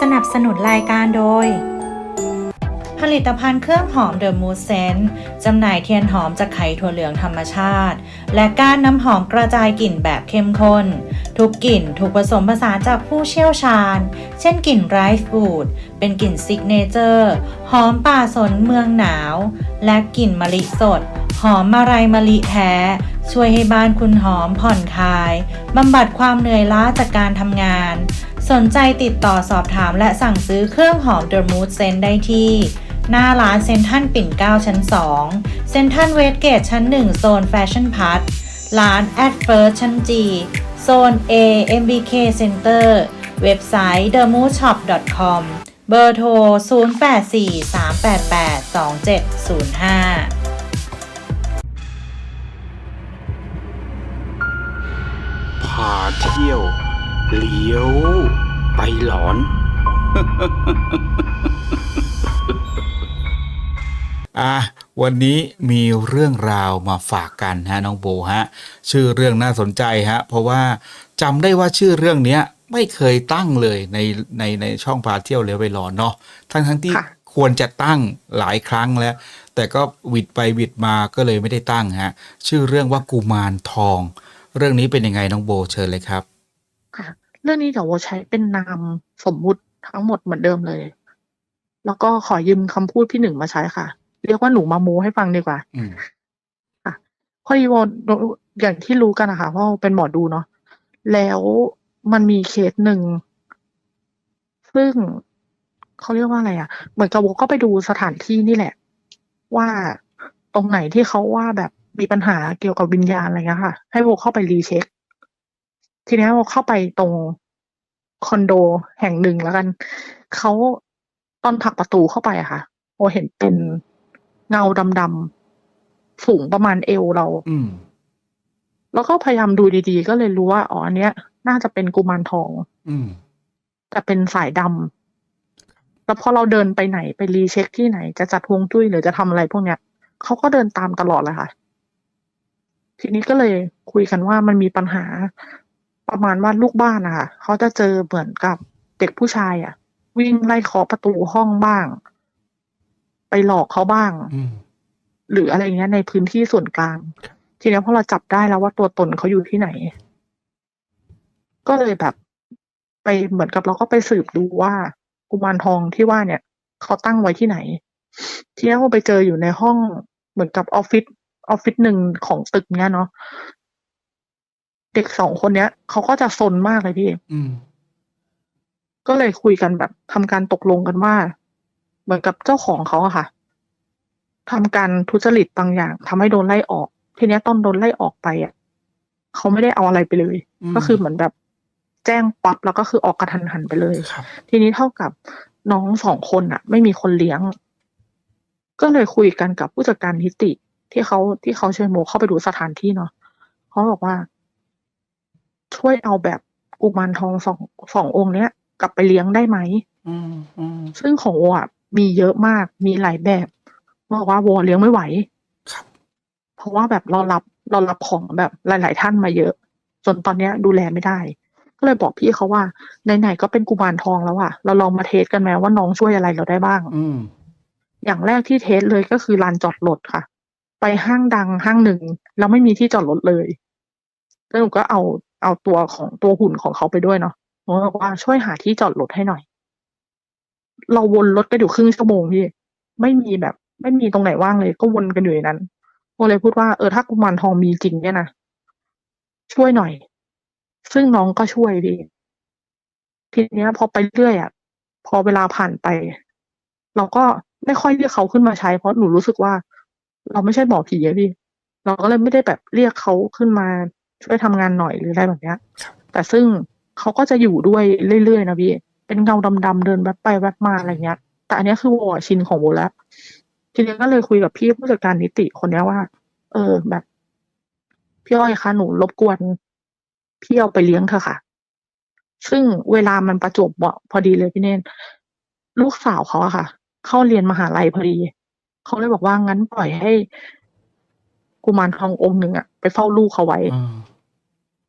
สนับสนุนรายการโดย ผลิตภัณฑ์เครื่องหอม The Mood Scent จำหน่ายเทียนหอมจากไข่ถั่วเหลืองธรรมชาติ และก้านน้ำหอมกระจายกลิ่นแบบเข้มข้น ทุกกลิ่นถูกผสมผสานจากผู้เชี่ยวชาญ เช่นกลิ่นไรซ์บูดเป็นกลิ่นซิกเนเจอร์ หอมป่าสนเมืองหนาว และกลิ่นมะลิสด หอมมะไรมะลิแท้ ช่วยให้บ้านคุณหอมผ่อนคลายบำบัดความเหนื่อยล้าจากการทำงาน สนใจติดต่อสอบถามและสั่งซื้อเครื่องหอม The Mood Scent ได้ที่ หน้าร้านเซนทรัลปิ่นเกล้าชั้น 2 เซนทรัลเวสเกตชั้น 1 โซนแฟชั่นพาร์ทร้าน at first ชั้น G โซน A MBK Center เว็บไซต์ themoodshop.com เบอร์โทร 0843882705พาเที่ยว เลี้ยว ไปหลอน อะวันนี้มีเรื่องราวมาฝากกันฮะน้องโบฮะ ชื่อเรื่องน่าสนใจฮะ เพราะว่าจำได้ว่าชื่อเรื่องเนี้ยไม่เคยตั้งเลยในในในช่องพาเที่ยวเลี้ยวไปหลอนเนาะทั้งทั้งที่ค่ะควรจะตั้งหลายครั้งแล้ว แต่ก็หวิดไปหวิดมาก็เลยไม่ได้ตั้งฮะ ชื่อเรื่องว่ากุมารทอง เรื่องนี้เป็นยังไงน้องโบเชิญเลยครับ ค่ะ เรื่องนี้เดี๋ยวโบใช้เป็นนามสมมุติทั้งหมดเหมือนเดิมเลย แล้วก็ขอยืมคำพูดพี่หนึ่งมาใช้ค่ะ เรียกว่าหนูมาโมให้ฟังดีกว่าอืมพอดีโบอย่างที่รู้กันนะคะเพราะว่าเป็นหมอดูเนาะแล้วมันมีเคสหนึ่ง ซึ่งเขาเรียกว่าอะไรอะ่ะ เหมือนกับโบก็ไปดูสถานที่นี่แหละ ว่าตรงไหนที่เขาว่าแบบมีปัญหาเกี่ยวกับวิญญาณอะไรเงี้ยค่ะ ให้โบเข้าไปรีเช็ค ทีนี้โบเข้าไปตรงคอนโดแห่งหนึ่งแล้วกันเขาตอนผลักประตูเข้าไปอะค่ะโบเห็นเป็นเงาดำๆสูงประมาณเอวเรา อืม แล้วก็พยายามดูดีๆ ก็เลยรู้ว่าอ๋ออันเนี้ย น่าจะเป็นกุมารทอง อืม แต่เป็นสายดำแล้วพอเราเดินไปไหนไปรีเช็คที่ไหน จะจัดฮวงจุ้ยหรือจะทำอะไรพวกเนี้ยเขาก็เดินตามตลอดเลยค่ะ ทีนี้ก็เลยคุยกันว่ามันมีปัญหา ประมาณว่าลูกบ้านอะค่ะเขาจะเจอเหมือนกับเด็กผู้ชายอะวิ่งไล่เคาะประตูห้องบ้าง ไปหลอกเขาบ้างอืมหรืออะไรเงี้ยในพื้นที่ส่วนกลาง ทีนี้พอเราจับได้แล้วว่าตัวตนเขาอยู่ที่ไหน ก็เลยแบบ ไปเหมือนกับเราก็ไปสืบดูว่ากุมารทองที่ว่าเนี่ยเขาตั้งไว้ที่ไหน ทีนี้เราไปเจออยู่ในห้องเหมือนกับออฟฟิศออฟฟิศหนึ่งของตึกเนี้ยเนาะ เด็กสองคนเนี้ยเขาก็จะซนมากเลยพี่อืมก็เลยคุยกันแบบทำการตกลงกันว่า เหมือนกับเจ้าของเขาอะค่ะทำการทุจริตบางอย่างทำให้โดนไล่ออก ทีเนี้ยตอนโดนไล่ออกไปอะเขาไม่ได้เอาอะไรไปเลยอืมก็คือเหมือนแบบแจ้งปั๊บแล้วก็คือออกกระทันหันไปเลยครับทีนี้เท่ากับน้องสองคนอะไม่มีคนเลี้ยง ก็เลยคุยกันกับผู้จัดการนิติที่เขาที่เขาเชิญโมเข้าไปดูสถานที่เนาะเขาบอกว่า ช่วยเอาแบบกุมารทองสองสององค์เนี้ยกลับไปเลี้ยงได้ไหมอืมอืมซึ่งของโวอะมีเยอะมากมีหลายแบบบอกว่าโวเลี้ยงไม่ไหวครับเพราะว่าแบบเรารับเรารับของแบบหลาย ๆ ท่านมาเยอะ จนตอนเนี้ยดูแลไม่ได้ ก็เลยบอกพี่เขาว่าไหนๆก็เป็นกุมารทองแล้วอะ เราลองมาเทสกันไหมว่าน้องช่วยอะไรเราได้บ้าง อืมอย่างแรกที่เทสเลยก็คือลานจอดรถค่ะ ไปห้างดังห้างหนึ่งแล้วไม่มีที่จอดรถเลยแล้วหนูก็เอา เอาตัวของตัวหุ่นของเขาไปด้วยเนาะหนูก็บอกว่าช่วยหาที่จอดรถให้หน่อย เราวนรถกันอยู่ครึ่งชั่วโมงพี่ ไม่มีแบบ ไม่มีตรงไหนว่างเลย ก็วนกันอยู่ในนั้นโมเลยพูดว่าเออถ้ากุมารทองมีจริงเนี่ยนะช่วยหน่อย ซึ่งน้องก็ช่วยพี่ทีเนี้ย พอไปเรื่อยอะพอเวลาผ่านไป เราก็ไม่ค่อยเรียกเขาขึ้นมาใช้ เพราะหนูรู้สึกว่า เราไม่ใช่หมอผีอะพี่ เราก็เลยไม่ได้แบบเรียกเขาขึ้นมา ช่วยทำงานหน่อยหรืออะไรแบบเนี้ยครับแต่ซึ่งเขาก็จะอยู่ด้วยเรื่อยๆนะพี่ เป็นเงาดำๆเดินแวบไปแวบมาอะไรเงี้ย แต่อันเนี้ยคือโวอะชินของโวแล้ว ทีนี้ก็เลยคุยกับพี่ผู้จัดการนิติคนเนี้ยว่า เออแบบพี่อ้อยคะหนูรบกวนพี่เอาไปเลี้ยงเถอะค่ะ ซึ่งเวลามันประจวบเหมาะพอดีเลยพี่เนนลูกสาวเขาอะค่ะ เข้าเรียนมหาลัยพอดี เขาเลยบอกว่างั้นปล่อยให้ กุมารทององค์หนึ่งอะไปเฝ้าลูกเขาไว้อืม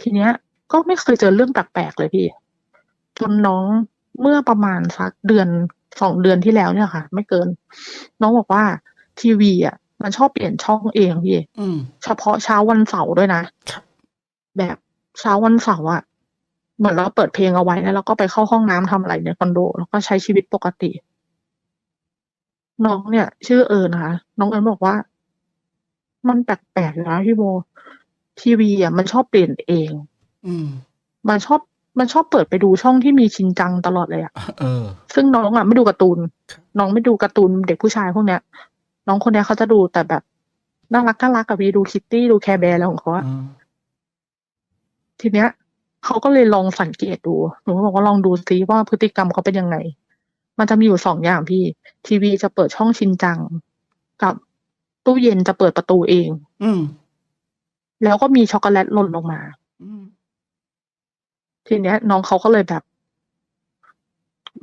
ทีเนี้ย ก็ไม่เคยเจอเรื่องแปลกๆเลยพี่ จนน้องเมื่อประมาณสักเดือนสองเดือนที่แล้วเนี่ยค่ะ ไม่เกิน น้องบอกว่า ทีวีอะ มันชอบเปลี่ยนช่องเองพี่อืมเฉพาะเช้าวันเสาร์ด้วยนะครับแบบเช้าวันเสาร์อะเหมือนเราเปิดเพลงเอาไว้แล้วเราก็ไปเข้าห้องน้ำทำอะไรในคอนโด แล้วก็ใช้ชีวิตปกติ น้องเนี่ย ชื่อเอิญนะคะน้องเอิญบอกว่า มันแปลกๆอยู่นะพี่โบ ทีวีอะมันชอบเปลี่ยนเอง อืม มันชอบมันชอบเปิดไปดูช่องที่มีชินจังตลอดเลยอะเออ ซึ่งน้องอะไม่ดูการ์ตูนครับน้องไม่ดูการ์ตูนเด็กผู้ชายพวกเนี้ย น้องคนเนี้ยเขาจะดูแต่แบบน่ารักน่ารักกับพี่ดูคิตตี้ดูแคร์แบร์อะไรของเขาอะอืมทีเนี้ยเขาก็เลยลองสังเกตดูหนูก็บอกว่าลองดูซิว่าพฤติกรรมเขาเป็นยังไง มันจะมีอยู่สองอย่างพี่ ทีวีจะเปิดช่องชินจัง กับ ตู้เย็นจะเปิดประตูเอง อืม แล้วก็มีช็อกโกแลตหล่นลงมา อืม ทีเนี้ย น้องเขาก็เลยแบบ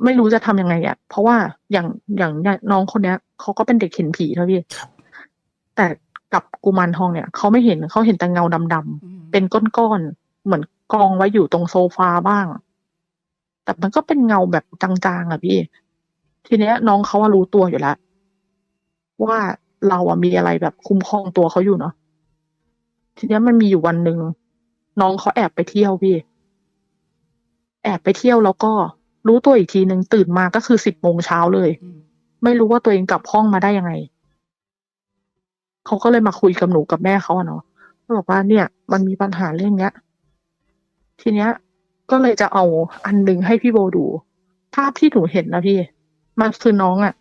ไม่รู้จะทำยังไงอะเพราะว่าอย่างอย่างเนี่ยน้องคนเนี้ยเขาก็เป็นเด็กเห็นผีแล้วพี่ครับ แต่กับกุมารทองเนี่ยเขาไม่เห็นเขาเห็นแต่เงาดำอืมๆเป็นก้อนๆ เหมือนกองไว้อยู่ตรงโซฟาบ้าง แต่มันก็เป็นเงาแบบจางๆอะพี่ ทีเนี้ยน้องเขาว่ารู้ตัวอยู่แล้วว่า เราอะมีอะไรแบบคุ้มครองตัวเขาอยู่เนาะทีนี้มันมีอยู่วันหนึ่งน้องเขาแอบไปเที่ยวพี่ แอบไปเที่ยวแล้วก็รู้ตัวอีกทีหนึ่งตื่นมาก็คือสิบโมงเช้าเลย ไม่รู้ว่าตัวเองกลับห้องมาได้ยังไงเขาก็เลยมาคุยกับหนูกับแม่เขาอะเนาะเขาบอกว่าเนี่ย มันมีปัญหาเรื่องเนี้ย ทีเนี้ย ก็เลยจะเอาอันหนึ่งให้พี่โบดู ภาพที่หนูเห็นนะพี่ มันคือน้องอะ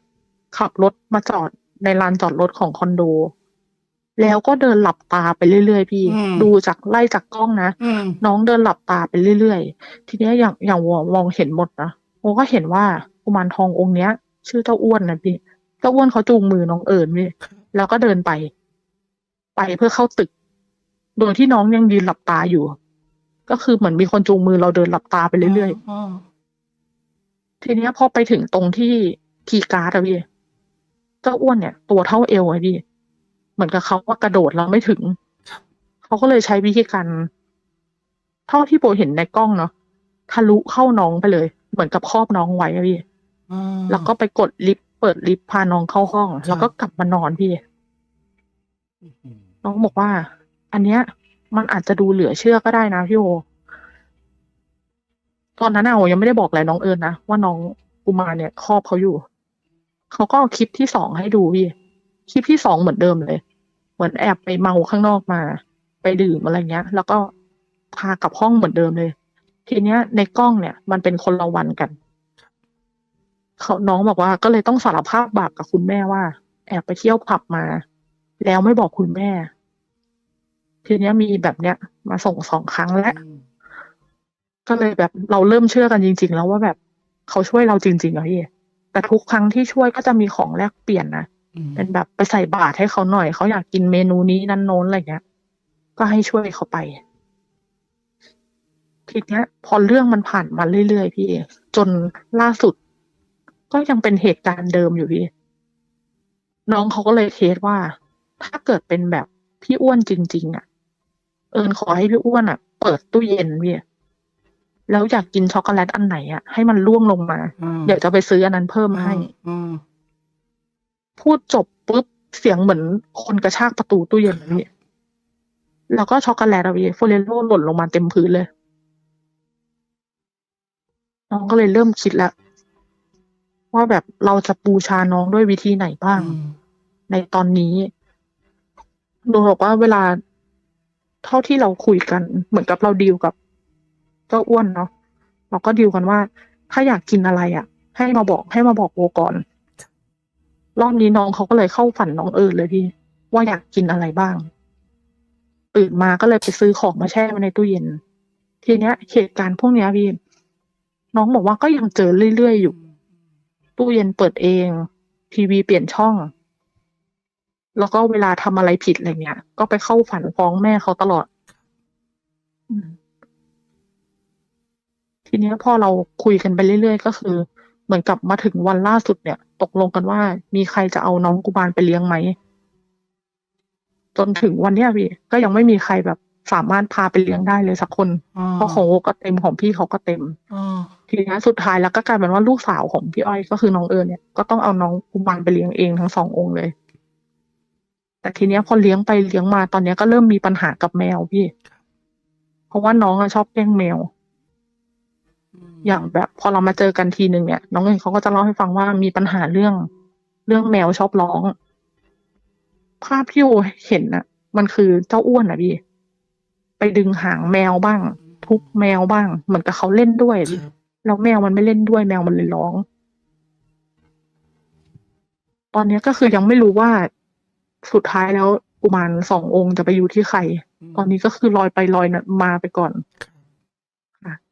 ขับรถมาจอด ในลานจอดรถของคอนโด แล้วก็เดินหลับตาไปเรื่อยๆพี่อืมดูจากไล่จากกล้องนะอืมน้องเดินหลับตาไปเรื่อยๆ ทีเนี้ยอย่างอย่างวอมองเห็นหมดนะโมก็เห็นว่ากุมารทององค์เนี้ย ชื่อเจ้าอ้วนนะพี่เจ้าอ้วนเขาจูงมือน้องเอิญพี่แล้วก็เดินไป ไปเพื่อเข้าตึก โดยที่น้องยังยืนหลับตาอยู่ ก็คือเหมือนมีคนจูงมือเราเดินหลับตาไปเรื่อยอ๋อๆทีเนี้ยพอไปถึงตรงที่คีย์การ์ดอะพี่ เจ้าอ้วนเนี่ย ตัวเท่าเอวอะพี่เหมือนกับเขาว่ากระโดดเราไม่ถึง เขาก็เลยใช้วิธีการเท่าที่โบเห็นในกล้องเนาะทะลุเข้าน้องไปเลย เหมือนกับครอบน้องไว้อะพี่อ๋อแล้วก็ไปกดลิฟต์เปิดลิฟต์พาน้องเข้าห้องครับแล้วก็กลับมานอนพี่อืมน้องบอกว่า อันเนี้ย มันอาจจะดูเหลือเชื่อก็ได้นะพี่โอตอนนั้นอะโอยังไม่ได้บอกอะไรน้องเอิญนะว่าน้องกุมารเนี่ยครอบเขาอยู่ เขาก็เอาคลิปที่สองให้ดูพี่คลิปที่สองเหมือนเดิมเลย เหมือนแอบไปเมาข้างนอกมา ไปดื่มอะไรเงี้ย แล้วก็พากลับห้องเหมือนเดิมเลย ทีเนี้ย ในกล้องเนี่ย มันเป็นคนละวันกันเขาน้องบอกว่าก็เลยต้องสารภาพบาปกับคุณแม่ว่า แอบไปเที่ยวผับมา แล้วไม่บอกคุณแม่ ทีเนี้ยมีแบบเนี้ย มาส่งสองครั้งแล้วอืมก็เลยแบบเราเริ่มเชื่อกันจริง ๆ แล้วว่าแบบเขาช่วยเราจริงๆอะพี่ แต่ทุกครั้งที่ช่วยก็จะมีของแลกเปลี่ยนนะอืมเป็นแบบไปใส่บาตรให้เขาหน่อยเขาอยากกินเมนูนี้นั่นโน้นอะไรเงี้ย ก็ให้ช่วยเขาไปทีเนี้ย พอเรื่องมันผ่านมาเรื่อยๆพี่จนล่าสุด ก็ยังเป็นเหตุการณ์เดิมอยู่พี่ น้องเขาก็เลยเทสว่า ถ้าเกิดเป็นแบบพี่อ้วนจริง ๆ อะ เอิญขอให้พี่อ้วนอะ เปิดตู้เย็นพี่ แล้วอยากกินช็อกโกแลตอันไหนอะให้มันล่วงลงมาอืมเดี๋ยวจะไปซื้ออันนั้นเพิ่มให้อืมพูดจบปุ๊บเสียงเหมือนคนกระชากประตูตู้เย็นอะพี่แล้วก็ช็อกโกแลตอะพี่โฟเรโลหล่นลงมาเต็มพื้นเลย น้องก็เลยเริ่มคิดแล้วว่าแบบเราจะบูชาน้องด้วยวิธีไหนบ้างอืมในตอนนี้ดูบอกว่าเวลาเท่าที่เราคุยกัน เหมือนกับเราดีลกับ เจ้าอ้วนเนาะเราก็ดีลกันว่า ถ้าอยากกินอะไรอะ่ะ ให้มาบอกให้มาบอกโบก่อน รอบนี้น้องเขาก็เลยเข้าฝันน้องเอิญเลยพี่ ว่าอยากกินอะไรบ้าง ตื่นมาก็เลยไปซื้อของมาแช่ไว้ในตู้เย็น ทีเนี้ยเหตุการณ์พวกเนี้ยพี่น้องบอกว่าก็ยังเจอเรื่อยๆอยู่ ตู้เย็นเปิดเอง ทีวีเปลี่ยนช่อง แล้วก็เวลาทำอะไรผิดอะไรเงี้ย ก็ไปเข้าฝันฟ้องแม่เขาตลอด อืม ทีเนี้ยพอเราคุยกันไปเรื่อยๆ ก็คือ เหมือนกับมาถึงวันล่าสุดเนี่ย ตกลงกันว่า มีใครจะเอาน้องกุมารไปเลี้ยงไหมจนถึงวันเนี้ยพี่ก็ยังไม่มีใครแบบสามารถพาไปเลี้ยงได้เลยสักคน เพราะของโอก็เต็มของพี่เขาก็เต็มอ๋อทีนี้สุดท้ายแล้วก็กลายเป็นว่าลูกสาวของพี่อ้อยก็คือน้องเอิญเนี่ยก็ต้องเอาน้องกุมารไปเลี้ยงเองทั้งสององค์เลย แต่ทีเนี้ยพอเลี้ยงไปเลี้ยงมาตอนเนี้ยก็เริ่มมีปัญหากับแมวพี่ เพราะว่าน้องอะชอบแกล้งแมว อย่างแบบพอเรามาเจอกันทีหนึ่งเนี่ย น้องเอิญเขาก็จะเล่าให้ฟังว่ามีปัญหาเรื่อง เรื่องแมวชอบร้อง ภาพที่โอเห็นน่ะ มันคือเจ้าอ้วนอะพี่ไปดึงหางแมวบ้าง ทุบแมวบ้าง เหมือนกับเขาเล่นด้วยอะพี่แล้วแมวมันไม่เล่นด้วย แมวมันเลยร้อง ตอนเนี้ยก็คือยังไม่รู้ว่าสุดท้ายแล้วกุมารสององค์จะไปอยู่ที่ใคร ตอนนี้ก็คือลอยไปลอยนะมาไปก่อนค่ะ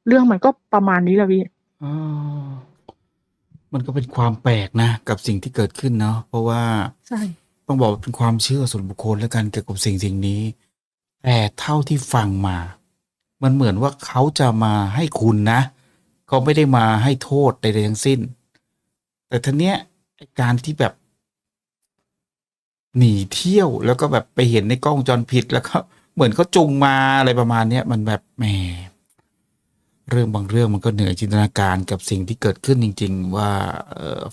เรื่องมันก็ประมาณนี้แหละพี่อ๋อมันก็เป็นความแปลกนะ กับสิ่งที่เกิดขึ้นเนาะเพราะว่าใช่ต้องบอกว่าเป็นความเชื่อส่วนบุคคลแล้วกันเกี่ยวกับสิ่งสิ่งนี้ แต่เท่าที่ฟังมา มันเหมือนว่าเขาจะมาให้คุณนะเขาไม่ได้มาให้โทษใดๆทั้งสิ้น แต่ทีเนี้ยไอ้การที่แบบ หนีเที่ยวแล้วก็แบบไปเห็นในกล้องวงจรปิดแล้วก็เหมือนเขาจุงมาอะไรประมาณเนี้ยมันแบบแหม เรื่องบางเรื่องมันก็เหนือจินตนาการกับสิ่งที่เกิดขึ้นจริง ๆ ว่า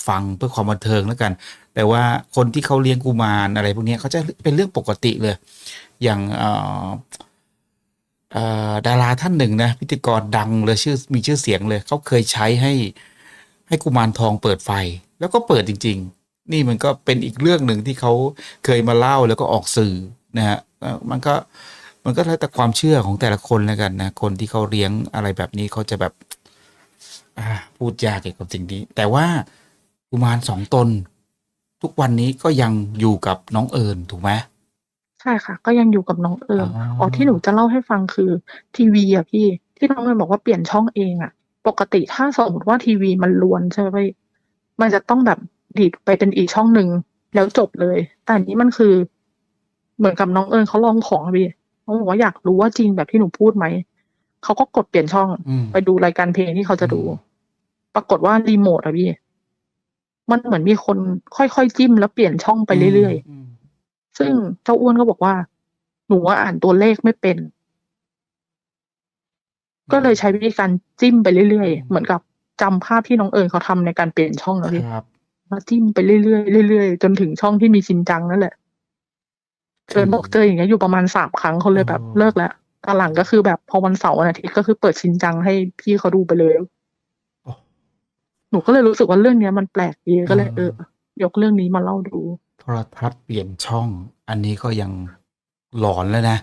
ฟังเพื่อความบันเทิงแล้วกัน แต่ว่าคนที่เขาเลี้ยงกุมารอะไรพวกนี้เขาจะเป็นเรื่องปกติเลย อย่างดาราท่านหนึ่งนะพิธีกรดังเลยชื่อมีชื่อเสียงเลยเขาเคยใช้ให้ให้กุมารทองเปิดไฟ แล้วก็เปิดจริง ๆ นี่มันก็เป็นอีกเรื่องหนึ่งที่เขาเคยมาเล่าแล้วก็ออกสื่อนะฮะมันก็ มันก็แล้วแต่ความเชื่อของแต่ละคนแล้วกันนะ คนที่เขาเลี้ยงอะไรแบบนี้เขาจะแบบอ่าพูดยากเกี่ยวกับสิ่งนี้ แต่ว่ากุมารสองตน ทุกวันนี้ก็ยังอยู่กับน้องเอิญถูกไหมใช่ค่ะ ก็ยังอยู่กับน้องเอิญอ๋ออ๋อ๋อที่หนูจะเล่าให้ฟังคือ ทีวีอะพี่ ที่น้องเอิญบอกว่าเปลี่ยนช่องเองอะปกติถ้าสมมติว่าทีวีมันลวนใช่ไหมพี่มันจะต้องแบบดีดไปเป็นอีกช่องหนึ่งแล้วจบเลย แต่อันนี้มันคือ เหมือนกับน้องเอิญเขาลองของอะพี่ เขาบอกว่าอยากรู้ว่าจริงแบบที่หนูพูดไหมเขาก็กดเปลี่ยนช่องอืมไปดูรายการเพลงที่เขาจะดูอืมปรากฏว่ารีโมทอะพี่มันเหมือนมีคนค่อยๆจิ้มแล้วเปลี่ยนช่องไปเรื่อยๆมซึ่งเจ้าอ้วนก็บอกว่า หนูว่าอ่านตัวเลขไม่เป็น ก็เลยใช้วิธีการจิ้มไปเรื่อยๆเหมือนกับจำภาพที่น้องเอิญเขาทำในการเปลี่ยนช่องแล้วพี่ครับแล้วจิ้มไปเรื่อยๆเรื่อยๆจนถึงช่องที่มีชินจังนั่นแหละ เอิญบอกเจออย่างเงี้ยอยู่ประมาณสามครั้งเขาเลยแบบอ๋อเลิกแล้วตอนหลังก็คือแบบพอวันเสาร์วันอาทิตย์ก็คือเปิดชินจังให้พี่เขาดูไปเลยโอ้หนูก็เลยรู้สึกว่าเรื่องเนี้ยมันแปลกดีก็เลยอ่าเออยกเรื่องนี้มาเล่าดูโทรทัศน์เปลี่ยนช่อง อันนี้ก็ยังหลอนแล้วนะ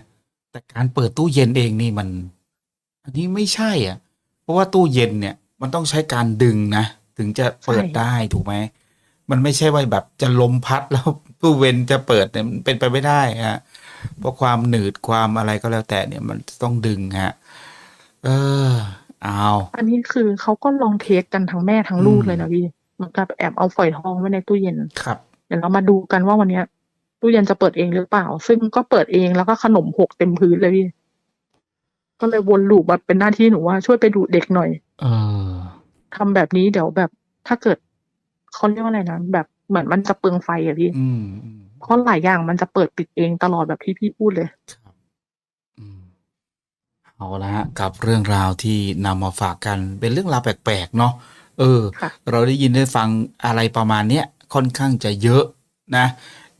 แต่การเปิดตู้เย็นเองนี่มัน อันนี้ไม่ใช่อะ เพราะว่าตู้เย็นเนี่ย มันต้องใช้การดึงนะ ถึงจะเปิดใช่ได้ถูกไหม มันไม่ใช่ว่าแบบจะลมพัดแล้วตู้เวนจะเปิดเนี่ยมันเป็นไปไม่ได้ฮะเพราะความหนืดความอะไรก็แล้วแต่เนี่ยมันต้องดึงฮะ เออเอาอันนี้คือเขาก็ลองเทสกันทั้งแม่ทั้งลูกอืมเลยนะพี่เหมือนกับแอบเอาฝอยทองไว้ในตู้เย็นครับ เดี๋ยวเรามาดูกันว่าวันเนี้ยตู้เย็นจะเปิดเองหรือเปล่า ซึ่งก็เปิดเองแล้วก็ขนมหกเต็มพื้นเลยพี่ก็เลยวนลูปมาเป็นหน้าที่หนูว่าช่วยไปดูเด็กหน่อย เออทำแบบนี้เดี๋ยวแบบถ้าเกิด เขาเรียกว่าอะไรนะแบบเหมือนมันจะเปลืองไฟอะพี่อืมอืมเพราะหลายอย่างมันจะเปิดปิดเองตลอดแบบที่พี่พูดเลยครับอืมเอาละฮะกับเรื่องราวที่นำมาฝากกันเป็นเรื่องราวแปลกๆเนาะเออค่ะเราได้ยินได้ฟังอะไรประมาณเนี้ยค่อนข้างจะเยอะนะ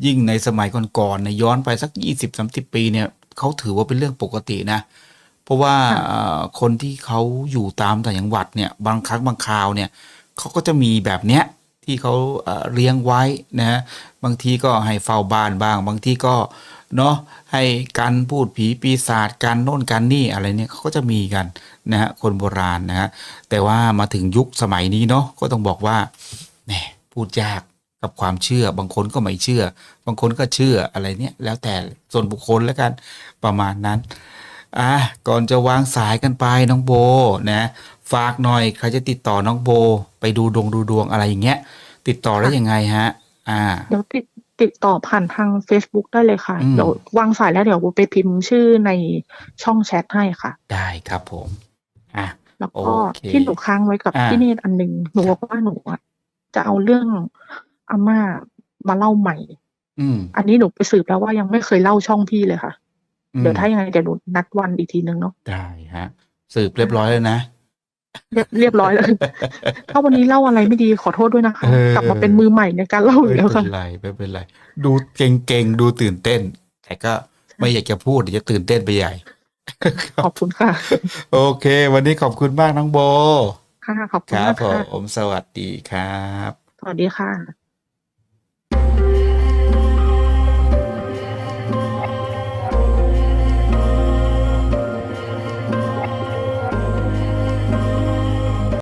ยิ่งในสมัยก่อนๆเนี่ยย้อนไปสักยี่สิบสามสิบปีเนี่ยเขาถือว่าเป็นเรื่องปกตินะ เพราะว่าค่ะเอ่อคนที่เขาอยู่ตามต่างจังหวัดเนี่ย บางครั้งบางคราวเนี่ยเขาก็จะมีแบบเนี้ย ที่เขาเลี้ยงไว้นะฮะบางทีก็ให้เฝ้าบ้านบ้าง บางทีก็เนาะให้การพูดผีปีศาจการโน่นการนี่อะไรเนี่ยเขาก็จะมีกันนะฮะคนโบราณนะฮะแต่ว่ามาถึงยุคสมัยนี้เนาะก็ต้องบอกว่าแหมพูดยากกับความเชื่อบางคนก็ไม่เชื่อ บางคนก็เชื่ออะไรเนี่ยแล้วแต่ส่วนบุคคลแล้วกันประมาณนั้นอะก่อนจะวางสายกันไปน้องโบนะ ฝากหน่อยใครจะติดต่อน้องโบ ไปดูดวงดูดวงอะไรอย่างเงี้ย ติดต่อได้ค่ะยังไงฮะ อ่า เดี๋ยวติดติดต่อผ่านทาง Facebook ได้เลยค่ะ อืม เดี๋ยววางสายแล้วเดี๋ยวไปพิมพ์ชื่อในช่องแชทให้ค่ะ ได้ครับผม อะ แล้วก็โอเคที่หนูค้างไว้กับอ่า พี่เนตรอันหนึ่งหนูบอกว่าหนูอะจะเอาเรื่องอาม่ามาเล่าใหม่ อืมอันนี้หนูไปสืบแล้วว่ายังไม่เคยเล่าช่องพี่เลยค่ะ อืมเดี๋ยวถ้ายังไงเดี๋ยวหนูนัดวันอีกทีนึงเนาะ ได้ฮะ สืบเรียบร้อยแล้วนะ เรียบเรียบร้อยแล้วถ้าวันนี้เล่าอะไรไม่ดีขอโทษด้วยนะคะเออกลับมาเป็นมือใหม่ในการเล่าอีไม่กแล้วเป็ค่ะนไรไม่เป็นไร ดูเก่งๆดูตื่นเต้น แต่ก็ไม่อยากจะพูดเดี๋ยวจะตื่นเต้นไปใหญ่ขอบคุณค่ะ โอเค วันนี้ขอบคุณมากน้องโบ ค่ะขอบคุคณรับมากผค่ะมสวัสดีครับ สวัสดีค่ะ